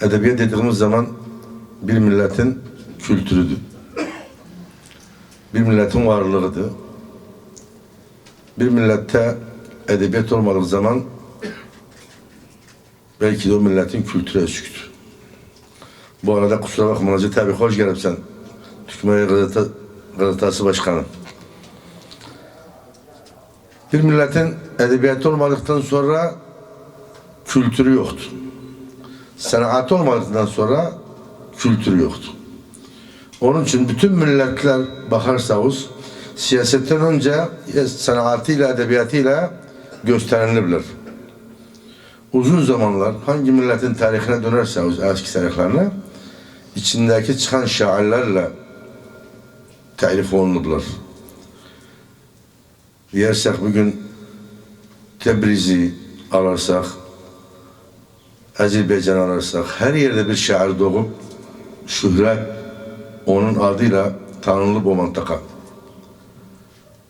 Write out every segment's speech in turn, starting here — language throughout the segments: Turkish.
Edebiyat dediğimiz zaman bir milletin kültürüdür. Bir milletin varlığıdır. Bir millette edebiyat olmadığı zaman belki de o milletin kültürü eskidir. Bu arada kusura bakma Hacı tabi hoş gelipsen. Türkmen Gazete, Gazetesi Başkanı. Bir milletin edebiyatı olmadıktan sonra kültürü yoktur. Sanatı olmadıktan sonra kültürü yoktur. Onun için bütün milletler bakarsanız siyasetten önce sanatıyla, edebiyatıyla gösterilebilir. Uzun zamanlar hangi milletin tarihine dönerseniz eski tarihlerine içindeki çıkan şairlerle tarif olunurlar. Yersek bugün Tebriz'i alırsak, Azerbaycan alırsak, her yerde bir şair doğup şöhret onun adıyla tanınıp o mantaka.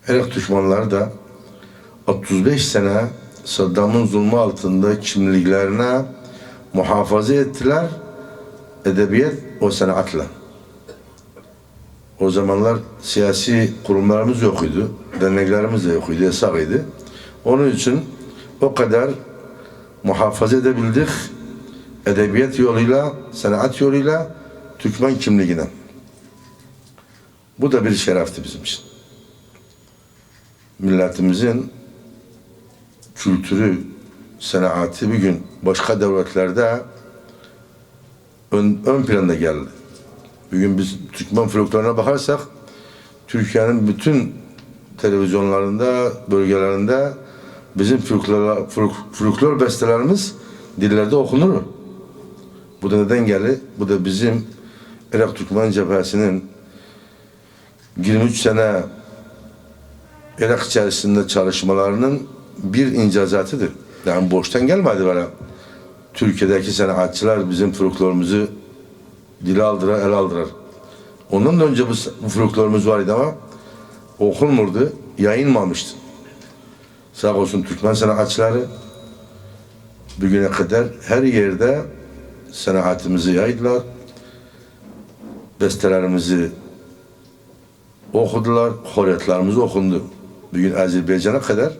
Irak düşmanları da 35 sene Saddam'ın zulmü altında kimliklerine muhafaza ettiler. Edebiyat o sanatla. O zamanlar siyasi kurumlarımız yok idi. Derneklerimiz de yok yasak idi. Onun için o kadar muhafaza edebildik. Edebiyat yoluyla, sanat yoluyla Türkmen kimliğine. Bu da bir şerefti bizim için. Milletimizin kültürü, sanatı bugün başka devletlerde ön, ön planda geldi. Bugün biz Türkmen folkloruna bakarsak Türkiye'nin bütün televizyonlarında, bölgelerinde bizim folklor, folk, folklor bestelerimiz dillerde okunur. Bu da neden geldi? Bu da bizim Irak Türkmen Cephesi'nin 23 sene Irak içerisinde çalışmalarının bir incazatıdır. Yani boştan gelmedi böyle. Türkiye'deki sanatçılar bizim folklorumuzu dile aldırar, el aldırar. Ondan da önce bu folklorumuz vardı ama okunmurdu, yayınmamıştı. Sağ olsun Türkmen sanatçıları bugüne kadar her yerde sanatımızı yaydılar. Bestelerimizi okudular, horyatlarımız okundu. Bugün Azerbaycan'a kadar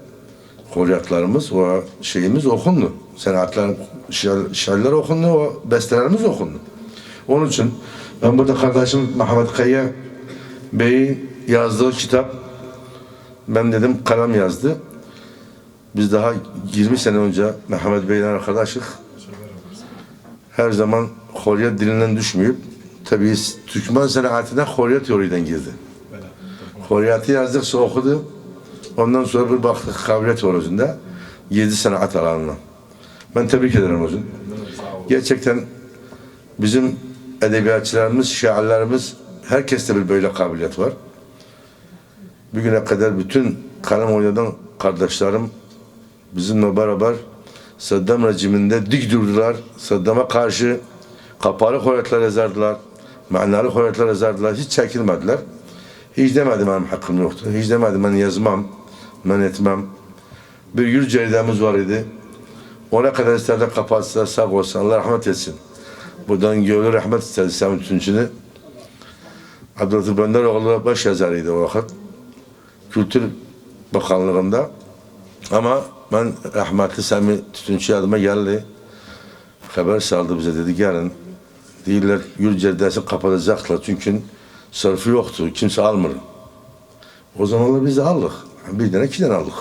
horyatlarımız, o şeyimiz okundu. Sanatlar, şiir, şiirler okundu, o bestelerimiz okundu. Onun için ben burada kardeşim Mehmet Kaya Bey'in yazdığı kitap ben dedim kalem yazdı. Biz daha 20 sene önce Mehmet Bey'le arkadaşık. Her zaman Horyat dilinden düşmeyip tabii Türkmen sanatına Horyat yoluyla girdi. Horyatı yazdıkça okudu. Ondan sonra bir baktık kabiliyet özünde. 7 sanat alanına. Ben tebrik ederim özün. Gerçekten bizim edebiyatçılarımız, şairlerimiz herkeste bir böyle kabiliyet var. Bugüne kadar bütün kalem oynadan kardeşlerim bizimle beraber Saddam rejiminde dik durdular. Saddam'a karşı kapalı hoyratlar yazardılar. Manalı hoyratlar yazardılar. Hiç çekilmediler. Hiç demedim benim hakkım yoktu. Hiç demedim ben yazmam, ben etmem. Bir yürü ceridemiz var idi. Ona kadar isterler kapatsa sağ olsun. Allah rahmet etsin. Buradan gönlü rahmet istedi Sami Tünçü'nü. Abdülhatif Benderoğlu baş yazarıydı o vakit. Kültür Bakanlığı'nda. Ama ben rahmetli Sami Tütünçü adıma geldi. Haber saldı bize dedi gelin. Değiller yürü ceridesi kapatacaklar çünkü sırfı yoktu. Kimse almır. O zamanlar biz de aldık. Bir tane iki tane aldık.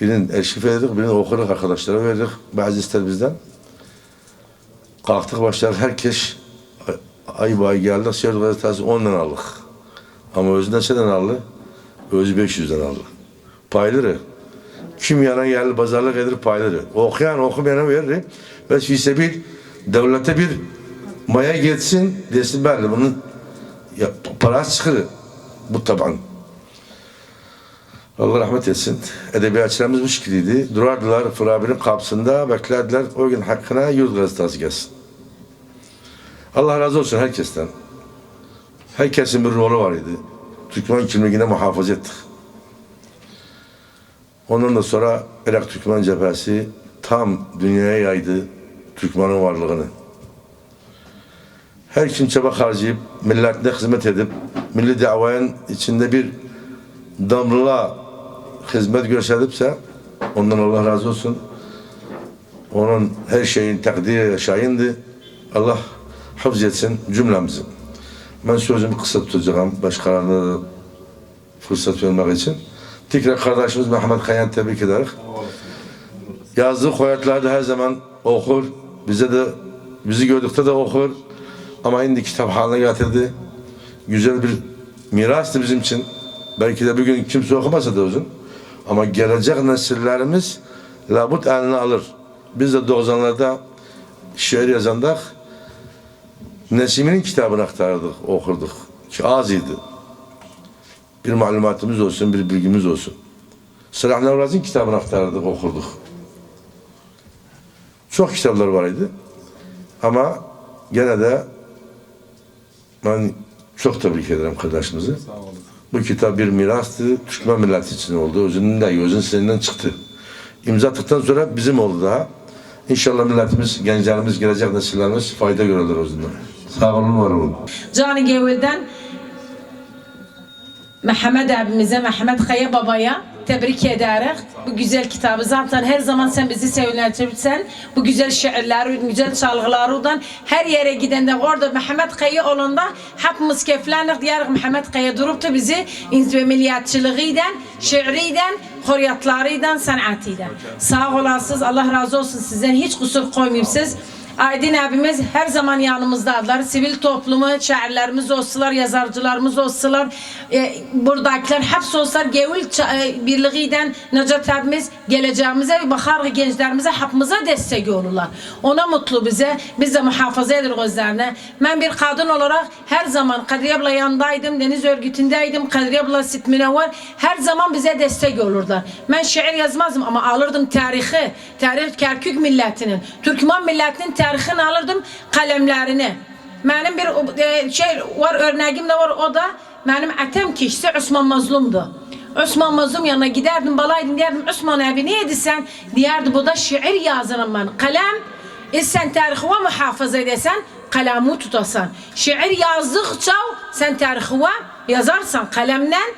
Birini erşif edildik, birini okuduk arkadaşlara verdik. Bazı ister bizden. Kalktık başladık herkes ay bay geldi. Siyah gazetesi ondan aldık. Ama özü neçeden aldı? Özü 500'den aldı. Payları. Kim yana geldi pazarlık edir payları. Okuyan okumayana verir. Ve fisebil devlete bir maya geçsin desin de bunun ya, parası çıkır. Bu taban. Allah rahmet etsin. Edebiyatçılarımız bu şekildeydi. Durardılar Fırabi'nin kapısında beklerdiler. O gün hakkına yurt gazetesi gelsin. Allah razı olsun herkesten. Herkesin bir rolü var idi. Türkmen kimliğine muhafaza ettik. Ondan da sonra Irak Türkmen cephesi tam dünyaya yaydı. Türkmen'in varlığını. Her kim çaba harcayıp, milletine hizmet edip, milli davanın içinde bir damlılığa hizmet gösteripse, ondan Allah razı olsun. Onun her şeyin takdiri şayindi. Allah hafız etsin cümlemizi. Ben sözümü kısa tutacağım başkalarına fırsat vermek için. Tekrar kardeşimiz Mehmet Kayan tebrik ederiz. Yazdığı hayatları da her zaman okur. Bize de bizi gördükte de okur. Ama şimdi kitap haline getirdi. Güzel bir mirastı bizim için. Belki de bugün kimse okumasa da uzun. Ama gelecek nesillerimiz labut eline alır. Biz de 90'larda şiir yazandak Nesimi'nin kitabını aktardık, okurduk. Ki az idi. Bir malumatımız olsun, bir bilgimiz olsun. Sılah Nevraz'ın kitabını aktardık, okurduk. Çok kitaplar vardı. Ama gene de ben çok tebrik ederim kardeşimizi. Bu kitap bir mirastı. Türkmen milleti için oldu. Özünün de özün seninden çıktı. İmza attıktan sonra bizim oldu daha. İnşallah milletimiz, gençlerimiz, gelecek nesillerimiz fayda görürler özünden. Sağ olun, var olun. Cani Gevül'den Mehmet abimize, Mehmet Kaya babaya tebrik ederiz. Bu güzel kitabı zaten her zaman sen bizi sevindirirsen bu güzel şiirleri, güzel çalgılarından her yere gidende orada Mehmet Kaya olanda hepimiz keflenir diyerek Mehmet Kaya durup da bizi ve milliyetçiliğiyle, şiiriyle, hürriyatlarıyla, sanatıyla. Sağ olasınız, Allah razı olsun sizden hiç kusur koymayıpsınız. Aydın abimiz her zaman yanımızdadılar. Sivil toplumu, şairlerimiz olsalar, yazarcılarımız olsalar, e, buradakiler hepsi olsalar Gevül ça- e, birliğiyle Necat abimiz geleceğimize ve bakar gençlerimize hepimize destek olurlar. Ona mutlu bize. Biz de muhafaza ederiz gözlerine. Ben bir kadın olarak her zaman Kadriye abla yanındaydım. Deniz örgütündeydim. Kadriye abla sitmine var. Her zaman bize destek olurlar. Ben şiir yazmazdım ama alırdım tarihi. Tarih Kerkük milletinin, Türkmen milletinin tarihini alırdım kalemlerini. Benim bir e, şey var örneğim de var o da benim atem kişisi Osman Mazlum'du. Osman Mazlum yanına giderdim balaydım derdim Osman abi ne edisen diyerdi bu da şiir yazarım ben. Kalem e sen tarihi muhafaza edesen kalemi tutasan. Şiir yazdıkça sen tarihi yazarsan kalemden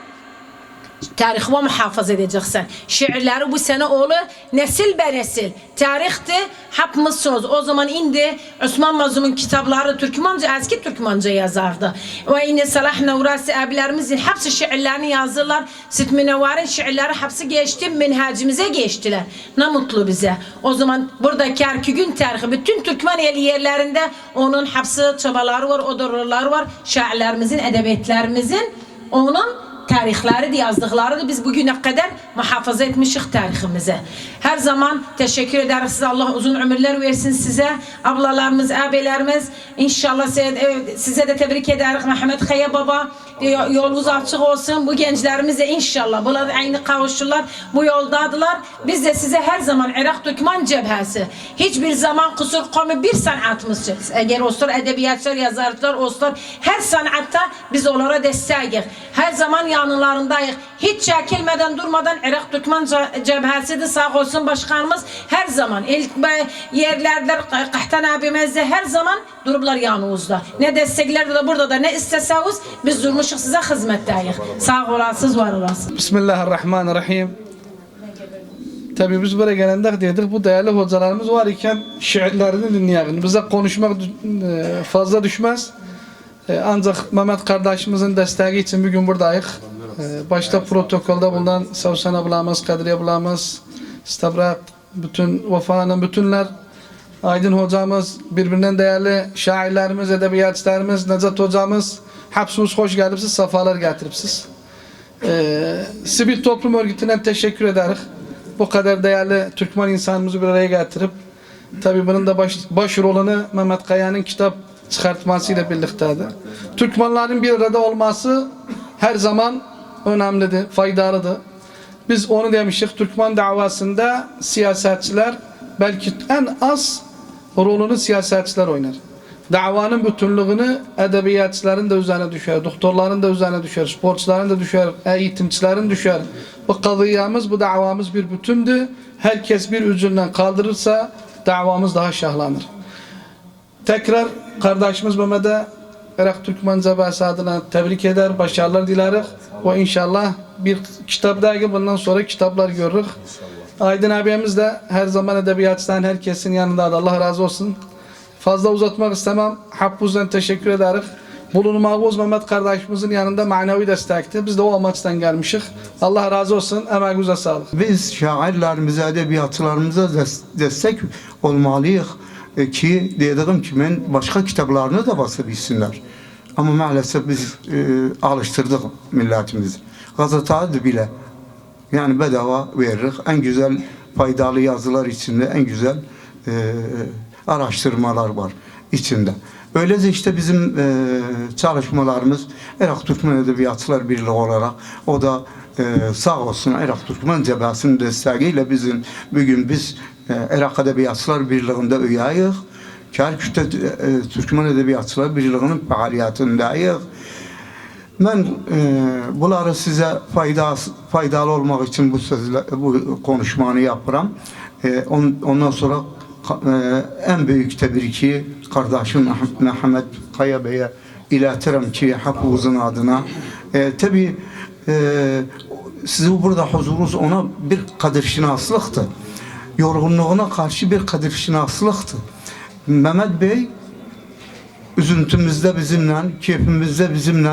tarihi muhafaza edeceksin. Şiirleri bu sene oğlu nesil be nesil. Tarihti hepimiz söz. O zaman indi Osman Mazlum'un kitapları Türkmence, eski Türkmence yazardı. Ve yine Salah Nevrasi abilerimizin hepsi şiirlerini yazdılar. Sit Münevvar'ın şiirleri hepsi geçti. Minhacimize geçtiler. Ne mutlu bize. O zaman burada Kerkük'ün tarihi bütün Türkmen eli yerlerinde onun hepsi çabaları var, odurları var. Şairlerimizin, edebiyatlerimizin onun tarihleri de yazdıkları da biz bugüne kadar muhafaza etmişik tarihimize. Her zaman teşekkür ederiz size. Allah uzun ömürler versin size. Ablalarımız, abilerimiz. İnşallah size, size de tebrik ederiz. Mehmet Kaya Baba yolunuz açık olsun. Bu gençlerimiz de inşallah bunlar aynı kavuşurlar. Bu yoldadılar. Biz de size her zaman Irak Türkmen cebhesi. Hiçbir zaman kusur koyma bir sanatımız. Eğer olsun edebiyatçılar, yazarlar olsun her sanatta biz onlara desteğiz. Her zaman yanlarındayız. Hiç çekilmeden durmadan Irak Türkmen cebhesi de sağ olsun başkanımız her zaman ilk yerlerde Kahtan abimiz de her zaman duruplar yanımızda. Ne destekler de burada da ne isteseniz biz durmuşuz size hizmetteyiz. Sağ olasınız, var olasınız. Bismillahirrahmanirrahim. Tabi biz buraya gelende dedik bu değerli hocalarımız var iken şiirlerini dinleyelim. Bize konuşmak e, fazla düşmez. E, Ancak Mehmet kardeşimizin desteği için bugün buradayız. E, Başta protokolde bulunan Savsan ablamız, Kadriye ablamız, Stavrak, bütün Vafa'nın bütünler, Aydın hocamız, birbirinden değerli şairlerimiz, edebiyatçılarımız, Necat hocamız, hepsiniz hoş gelipsiz, safalar getiripsiz. Ee, Sivil Toplum Örgütü'ne teşekkür ederiz. Bu kadar değerli Türkmen insanımızı bir araya getirip tabii bunun da baş, baş rolünü Mehmet Kaya'nın kitap çıkartmasıyla birlikteydi. Türkmenlerin bir arada olması her zaman önemlidir, faydalıdır. Biz onu demiştik Türkmen davasında siyasetçiler belki en az rolünü siyasetçiler oynar. Davanın bütünlüğünü edebiyatçıların da üzerine düşer, doktorların da üzerine düşer, sporcuların da düşer, eğitimcilerin düşer. Bu kadıyamız, bu davamız bir bütündü. Herkes bir ucundan kaldırırsa davamız daha şahlanır. Tekrar kardeşimiz Mehmet'e Irak Türkmen Cebesi adına tebrik eder, başarılar dileriz. Ve inşallah bir kitap dergi bundan sonra kitaplar görürüz. Aydın abimiz de her zaman edebiyatçıdan herkesin yanında Allah razı olsun. Fazla uzatmak istemem. Hakkuz'dan teşekkür ederiz. Bulunmağımız Mehmet kardeşimizin yanında manevi destekti. Biz de o amaçtan gelmişik. Allah razı olsun. Emeğinize sağlık. Biz şairlerimize, edebiyatçılarımıza des- destek olmalıyız e, ki dediğim ki ben başka kitaplarını da basabilsinler. Ama maalesef biz e, alıştırdık milletimizi. Gazetede bile yani bedava veririz. En güzel faydalı yazılar içinde en güzel e, araştırmalar var içinde. Öylece işte bizim e, çalışmalarımız Irak Türkmen Edebiyatçılar Birliği olarak o da e, sağ olsun Irak Türkmen Cebesi'nin desteğiyle bizim bugün biz e, Irak Edebiyatçılar Birliği'nde üyeyiz. Kerkük'te e, Türkmen Edebiyatçılar Birliği'nin faaliyetindeyiz. Ben e, bunları size fayda, faydalı olmak için bu sözle, bu konuşmanı yapıram. E, on, ondan sonra e, en büyük tebriki kardeşim Meh- Mehmet Kaya Bey'e iletirim ki Hafız'ın adına. E, Tabi e, sizi burada huzurunuz ona bir kadir şinaslıktı. Yorgunluğuna karşı bir kadir şinaslıktı. Mehmet Bey üzüntümüzde bizimle, keyfimizde bizimle,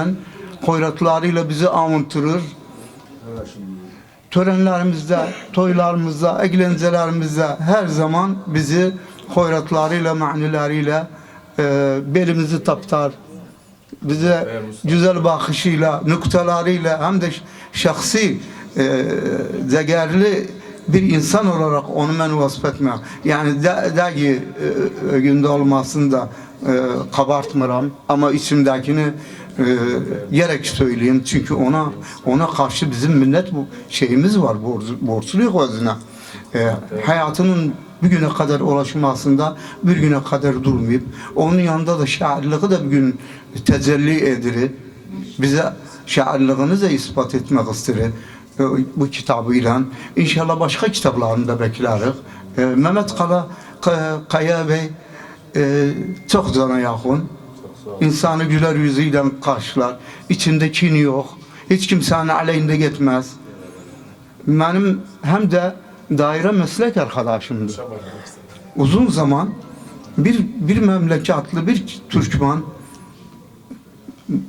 koyratlarıyla bizi avuntturur. Törenlerimizde, toylarımızda, eğlencelerimizde her zaman bizi koyratlarıyla, manileriyle e, belimizi taptar. Bize güzel bakışıyla, noktalarıyla hem de şahsi e, değerli bir insan olarak onu ben vasfetmem. Yani de, de ki e, günde olmasında e, kabartmıram ama içimdekini e, gerek söyleyeyim çünkü ona ona karşı bizim millet bu şeyimiz var borç, borçluyuz özüne. E, hayatının bir güne kadar ulaşmasında bir güne kadar durmayıp onun yanında da şairliği de bir gün tecelli edir. Bize şairliğini de ispat etmek istedir bu kitabıyla. İnşallah başka kitaplarını da bekleriz. E, Mehmet Kala, Ka- Kaya Bey e, çok cana yakın. İnsanı güler yüzüyle karşılar. İçinde kin yok. Hiç kimsenin aleyhinde gitmez. Benim hem de daire meslek arkadaşımdı. Uzun zaman bir bir memlekatlı bir Türkmen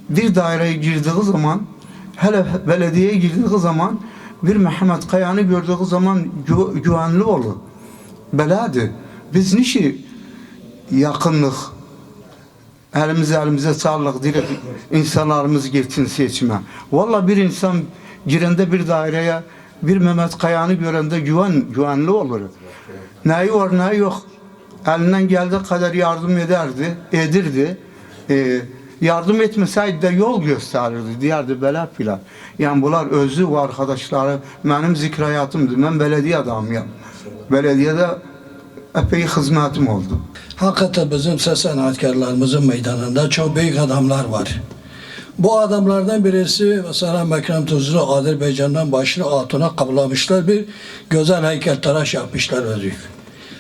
bir daireye girdiği zaman hele belediyeye girdiği zaman bir Mehmet Kaya'nı gördüğü zaman gü- güvenli olur. Beladı. Biz nişi yakınlık elimize elimize sağlık direkt insanlarımız geçsin seçime. Valla bir insan girende bir daireye bir Mehmet Kaya'nı görende güven, güvenli olur. Neyi var neyi yok. Elinden geldiği kadar yardım ederdi, edirdi. Ee, yardım etmeseydi de yol gösterirdi. Diyerdi bela filan. Yani bunlar özü ve arkadaşları benim zikrayatımdı. Ben belediye adamıyım. Belediyede epey hizmetim oldu. Hakikaten bizim ses sanatkarlarımızın meydanında çok büyük adamlar var. Bu adamlardan birisi mesela Mekrem Tuzlu Azerbaycan'dan başlı Hatun'a kablamışlar bir güzel heykeltıraş yapmışlar özü.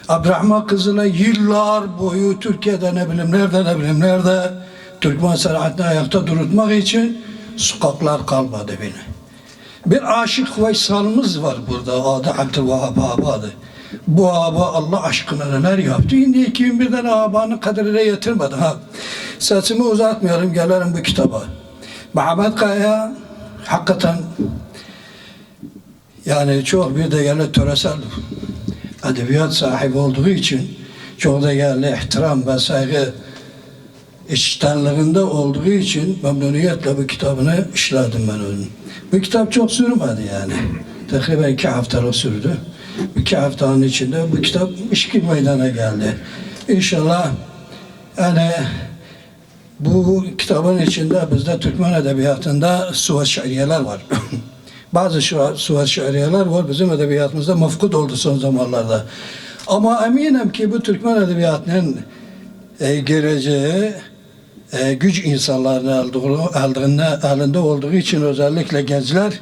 Abdurrahman kızına yıllar boyu Türkiye'de ne bileyim nerede ne bileyim nerede Türkmen sanatını ayakta durutmak için sokaklar kalmadı beni. Bir aşık Veysal'ımız var burada adı Abdülvahab Abadı. Bu aba Allah aşkına neler yaptı. Şimdi 2001'den abanın kaderine yetirmedi. Ha. Sesimi uzatmıyorum gelirim bu kitaba. Muhammed Kaya hakikaten yani çok bir değerli töresel edebiyat sahibi olduğu için çok değerli ihtiram ve saygı içtenliğinde olduğu için memnuniyetle bu kitabını işledim ben onun. Bu kitap çok sürmedi yani. Takriben iki haftalık sürdü. İki haftanın içinde bu kitap işkil meydana geldi. İnşallah yani bu kitabın içinde bizde Türkmen edebiyatında suvat şairiyeler var. Bazı şu suvat şairiyeler var bizim edebiyatımızda mafkut oldu son zamanlarda. Ama eminim ki bu Türkmen edebiyatının e, geleceği e, güç insanların elinde, elinde olduğu için özellikle gençler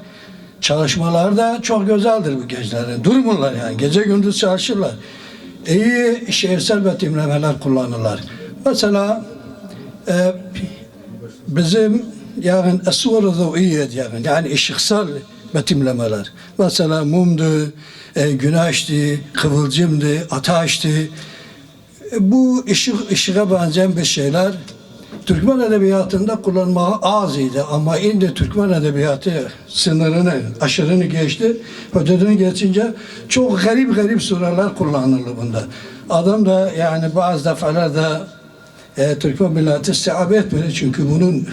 çalışmaları da çok güzeldir bu gençlerin. Durmurlar yani. Gece gündüz çalışırlar. iyi şiirsel betimlemeler kullanırlar. Mesela e, bizim yani esvar-ı zeviyet yani yani ışıksal betimlemeler. Mesela mumdu, e, güneşti, kıvılcımdı, ateşti. E, bu ışık, ışığa benzeyen bir şeyler Türkmen edebiyatında kullanmaya az idi ama indi Türkmen edebiyatı sınırını, aşırını geçti. Hududunu geçince çok garip garip sureler kullanıldı bunda. Adam da yani bazı defalarda e, Türkmen milleti istihab etmedi çünkü bunun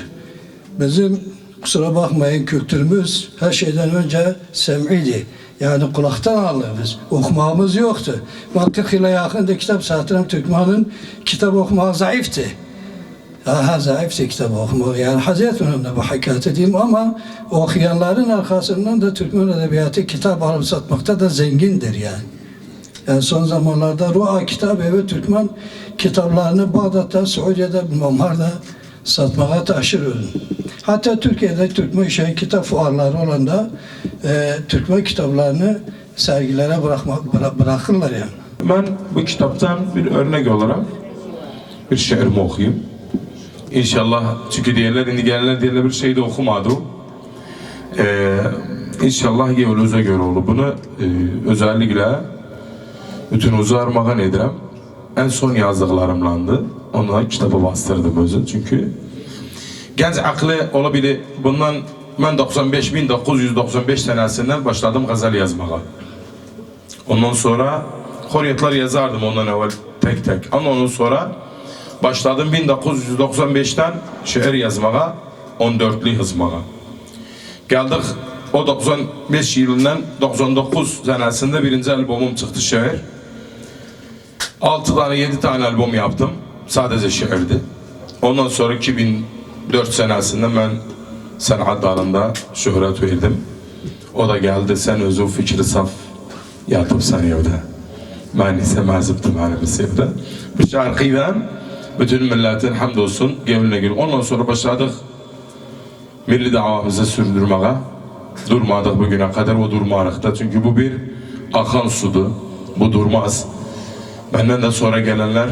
bizim kusura bakmayın kültürümüz her şeyden önce sem'iydi. Yani kulaktan alırız. Okumamız yoktu. Mantık ile yakında kitap satıran Türkmen'in kitap okumak zayıftı. Ha, zayıftı kitap okumak. Yani haz etmiyorum da bu hakaret edeyim ama okuyanların arkasından da Türkmen edebiyatı kitap alıp satmakta da zengindir yani. Yani son zamanlarda Ruha Kitap Evi Türkmen kitaplarını Bağdat'ta, Suudiye'de, nerede satmaya taşır. Hatta Türkiye'de Türkmen şey kitap fuarları olanda e, Türkmen kitaplarını sergilere bırakma, bıra- bırakırlar yani. Ben bu kitaptan bir örnek olarak bir şiirimi okuyayım. İnşallah çünkü diğerler indi gelenler diğerler bir şey de okumadı. Ee, inşallah gevluza göre olur. Bunu e, özellikle bütün uzarmagan edirəm. En son yazdıklarımlandı. Ondan kitabı bastırdım özü çünkü. Genç aklı olabilir. Bundan ben 95 1995 senesinden başladım gazel yazmaya. Ondan sonra Horyatlar yazardım ondan evvel tek tek. Ama ondan sonra başladım 1995'ten şiir yazmaya, 14'lü yazmaya. Geldik o 95 yılından 99 senesinde birinci albümüm çıktı şiir. 6 tane 7 tane albüm yaptım. Sadece şiirdi. Ondan sonra 2004 senesinde ben sanat dalında şöhret verdim. O da geldi sen özü fikri saf yatıp sen evde. Ben ise meziptim hani bir sevde. Bu şarkıyla bütün milletin hamdolsun gönlüne gül. Ondan sonra başladık milli davamızı sürdürmeye. Durmadık bugüne kadar o durmarıkta. Çünkü bu bir akan sudu. Bu durmaz. Benden de sonra gelenler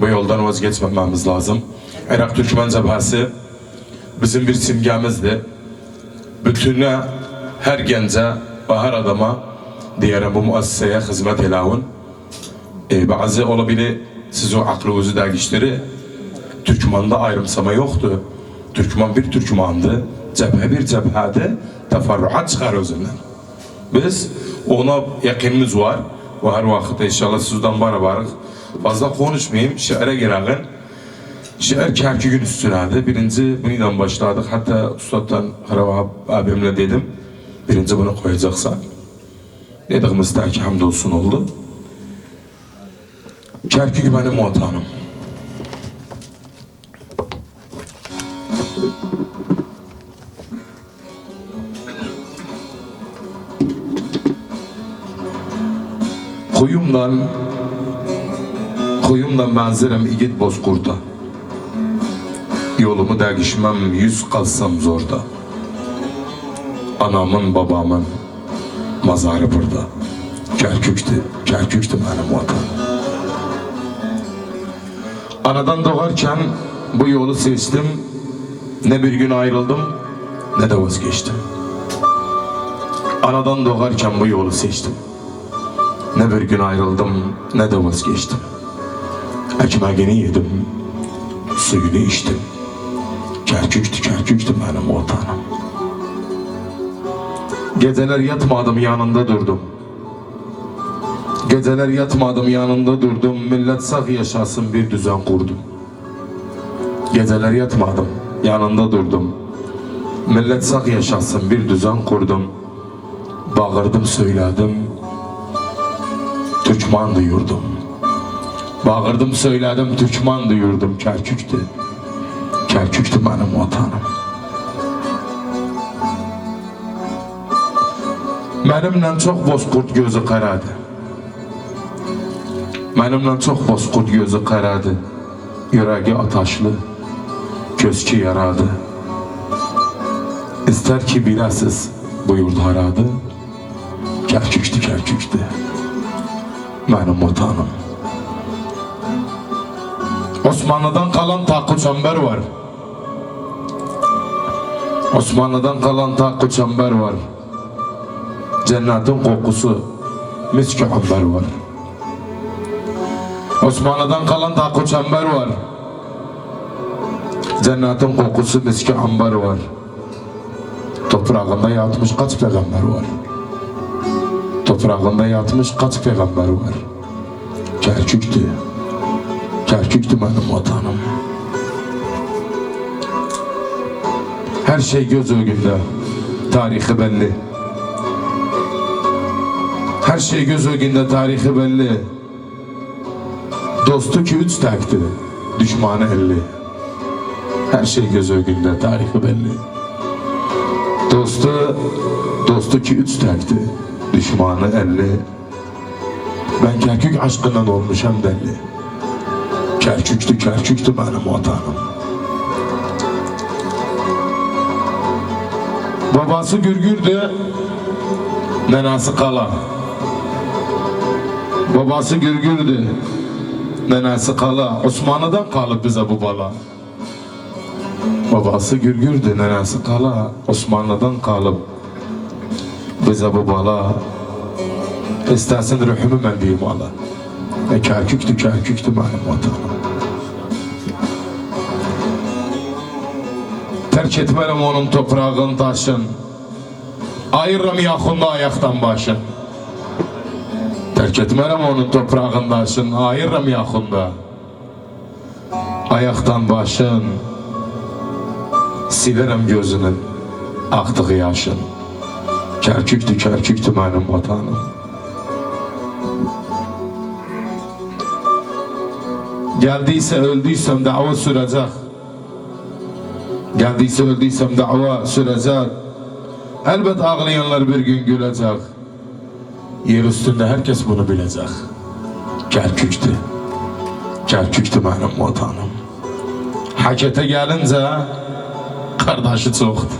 bu yoldan vazgeçmememiz lazım. Irak Türkmen Cebhası bizim bir simgemizdi. Bütüne her gence ve her adama diyelim bu müesseseye hizmet elavun. E, bazı olabilir siz o aklınızı değiştirir. Türkmen'de ayrımsama yoktu. Türkmen bir Türkmen'dı. Cephe bir cephede teferruat çıkar özünden. Biz ona yakınımız var. Ve her vakit inşallah sizden beraber fazla konuşmayayım. Şiire girelim. Şiir Kerkük'ün üstünedir. Birinci bundan başladık. Hatta Ustad'dan Harab abimle dedim. Birinci bunu koyacaksan. Dediğimiz ki hamdolsun oldu. Kerkük benim vatanım. Kuyumdan Kuyumdan benzerim igit bozkurda Yolumu değişmem yüz kalsam zorda. Anamın babamın mazarı burada. Kerkük'tü, Kerkük'tü benim vatan Anadan doğarken bu yolu seçtim Ne bir gün ayrıldım ne de vazgeçtim Anadan doğarken bu yolu seçtim ne bir gün ayrıldım ne de vazgeçtim. Ekmeğini yedim, suyunu içtim. Kerküktü, kerküktü benim vatanım. Geceler yatmadım yanında durdum. Geceler yatmadım yanında durdum. Millet sağ yaşasın bir düzen kurdum. Geceler yatmadım yanında durdum. Millet sağ yaşasın bir düzen kurdum. Bağırdım söyledim. Türkman duyurdum. Bağırdım söyledim Türkman duyurdum Kerkük'tü. Kerkük'tü benim vatanım. Benimle çok bozkurt gözü karadı. Benimle çok bozkurt gözü karadı. Yüreği ataşlı, köskü yaradı. İster ki biləsiz buyurdu haradı. Kerkük'tü, Kerkük'tü. benim vatanım. Osmanlı'dan kalan takkı çember var. Osmanlı'dan kalan takkı çember var. Cennetin kokusu miski amber var. Osmanlı'dan kalan takkı çember var. Cennetin kokusu miski amber var. Toprağında yatmış kaç peygamber var. Toprağında yatmış kaç peygamber var. Kerkük'tü. Kerkük'tü benim vatanım. Her şey göz önünde. Tarihi belli. Her şey göz önünde tarihi belli. Dostu ki üç tekti. Düşmanı elli. Her şey göz önünde tarihi belli. Dostu, dostu ki üç tekti. Düşmanı elli. Ben Kerkük aşkından olmuşam deli. Kerküktü, Kerküktü benim vatanım. Babası Gürgür'dü, nenası Kala. Babası Gürgür'dü, nenesi Kala. Osmanlı'dan kalıp bize bu bala. Babası Gürgür'dü, nenesi Kala. Osmanlı'dan kalıp bize bu bala. İstersen ruhumu ben diyeyim Allah. E Kerkük'tü, Kerkük'tü benim vatanım. Terk etmərəm onun toprağın taşın Ayırram yaxında ayaqdan başın Terk etmərəm onun toprağın taşın Ayırram yaxında. Ayaqdan başın Silərəm gözünün Axdığı yaşın. Kerküktü, Kerküktü mənim vatanım. Geldiyse öldüysem dava sürecek Geldiyse öldüysem dava sürecek Elbet ağlayanlar bir gün gülecek Yer üstünde herkes bunu bilecek. Kerkük'tü Kerkük'tü benim vatanım. Hakete gelince Kardeşi çoktu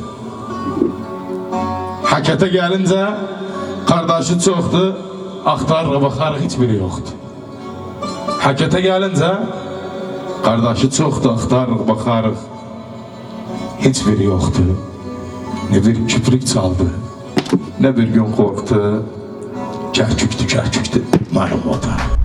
Hakete gelince Kardeşi çoktu Aktar bakar hiçbiri yoktu Hakete gelince Kardeşi çoktu aktar bakarıq Hiçbiri yoktu Ne bir küprik çaldı Ne bir gün korktu Kerküktü kerküktü Benim vatanım